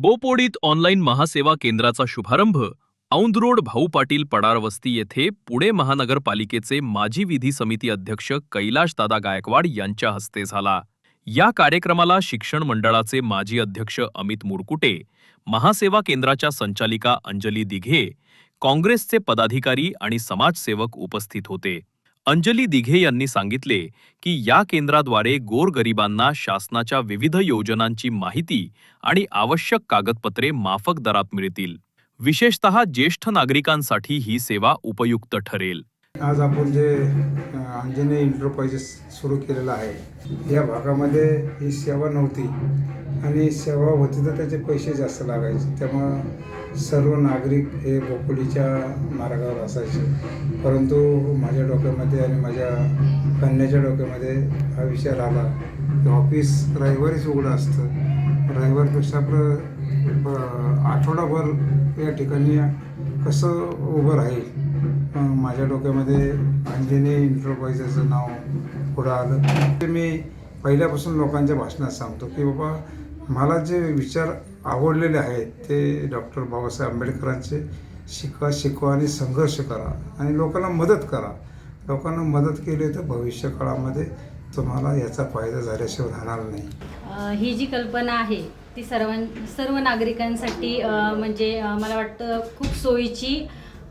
बोपोडीत online महासेवा केंद्राचा शुभारंभ Aundh road भाऊ पाटील पडार वस्ती येथे पुणे महानगरपालिकेचे माजी विधी समिती अध्यक्ष कैलाशदादा गायकवाड यांच्या हस्ते झाला. या कार्यक्रमाला शिक्षण मंडळाचे माजी अध्यक्ष अमित मुरकुटे महासेवा केंद्राच्या संचालिका अंजली दिघे काँग्रेसचे पदाधिकारी आणि समाजसेवक उपस्थित होते. अंजली दिघे यांनी सांगितले की या केंद्राद्वारे गोरगरिबांना शासनाच्या विविध योजनांची माहिती आणि आवश्यक कागदपत्रे माफक दरात मिळतील. विशेषतः ज्येष्ठ नागरिकांसाठी ही सेवा उपयुक्त ठरेल. आज आपण जे अ, अंजनी एंटरप्राइजेस सुरू केलेलं आहे या भागामध्ये ही सेवा नव्हती. आणि सेवा होती तर त्याचे पैसे जास्त लागायचे. त्यामुळं सर्व नागरिक हे बोकुलीच्या मार्गावर असायचे. परंतु माझ्या डोक्यामध्ये आणि माझ्या कन्याच्या डोक्यामध्ये हा विचार आला की ऑफिस रविवारीच उघडं असतं. रविवारपेक्षा आपलं आठवडाभर या ठिकाणी कसं उभं राहील? माझ्या डोक्यामध्ये अंजनी एंटरप्राइजेसचं नाव पुढं आलं. ते मी पहिल्यापासून लोकांच्या भाषणात सांगतो की बाबा मला जे विचार आवडलेले आहेत ते डॉक्टर बाबासाहेब आंबेडकरांचे शिका शिकवा आणि संघर्ष करा आणि लोकांना मदत करा. लोकांना मदत केली तर भविष्य काळामध्ये तुम्हाला याचा फायदा झाल्याशिवाय राहणार नाही. ही जी कल्पना आहे ती सर्वां सर्व नागरिकांसाठी म्हणजे मला वाटतं खूप सोयीची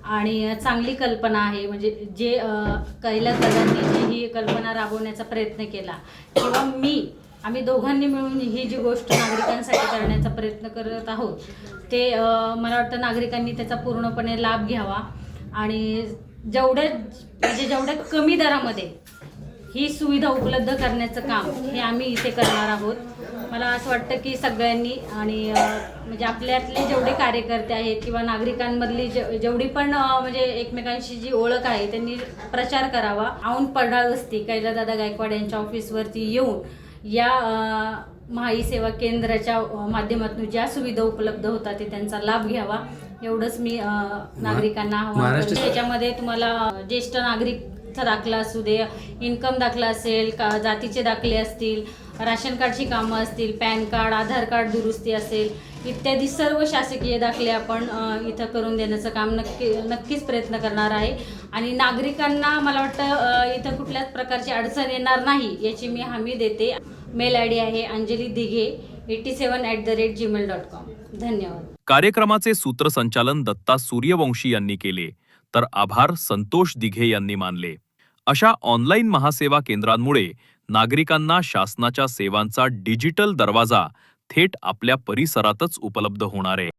आणि चांगली कल्पना आहे. म्हणजे जे कैलास दादांनी जी ही कल्पना राबवण्याचा प्रयत्न केला किंवा मी आम्ही दोघांनी मिळून ही जी गोष्ट नागरिकांसाठी करण्याचा प्रयत्न करत आहोत ते मला वाटतं नागरिकांनी त्याचा पूर्णपणे लाभ घ्यावा. आणि जेवढ्या म्हणजे जेवढ्या कमी दरामध्ये ही सुविधा उपलब्ध करण्याचं काम हे आम्ही इथे करणार आहोत. मला असं वाटतं की सगळ्यांनी आणि म्हणजे आपल्यातले जेवढे कार्यकर्ते आहेत किंवा नागरिकांमधली जे जेवढी पण म्हणजे एकमेकांशी जी ओळख आहे त्यांनी प्रचार करावा. औंध पडळा वस्ती कैलादादा गायकवाड यांच्या ऑफिसवरती येऊन या महाई सेवा केंद्राच्या माध्यमातून ज्या सुविधा उपलब्ध होतात ते त्यांचा लाभ घ्यावा. एवढंच मी नागरिकांना आवाहन. त्याच्यामध्ये तुम्हाला ज्येष्ठ नागरिकचा दाखला असू दे इन्कम दाखला असेल का जातीचे दाखले असतील राशन कार्डची कामं असतील पॅन कार्ड आधार कार्ड दुरुस्ती असेल इत्यादी सर्व शासकीय दाखले आपण इथं करून देण्याचं काम नक्की नक्कीच प्रयत्न करणार आहे. आणि नागरिकांना मला वाटतं इथं कुठल्याच प्रकारची अडचण येणार नाही याची मी हमी देते. मेल आय डी आहे Anjali Dighe eighty seven at the rate Gmail dot com धन्यवाद. कार्यक्रमाचे सूत्रसंचालन दत्ता सूर्यवंशी यांनी केले तर आभार संतोष दिघे यांनी मानले. अशा ऑनलाईन महासेवा केंद्रांमुळे नागरिकांना शासनाच्या सेवांचा डिजिटल दरवाजा थेट आपल्या परिसरातच उपलब्ध होणार आहे.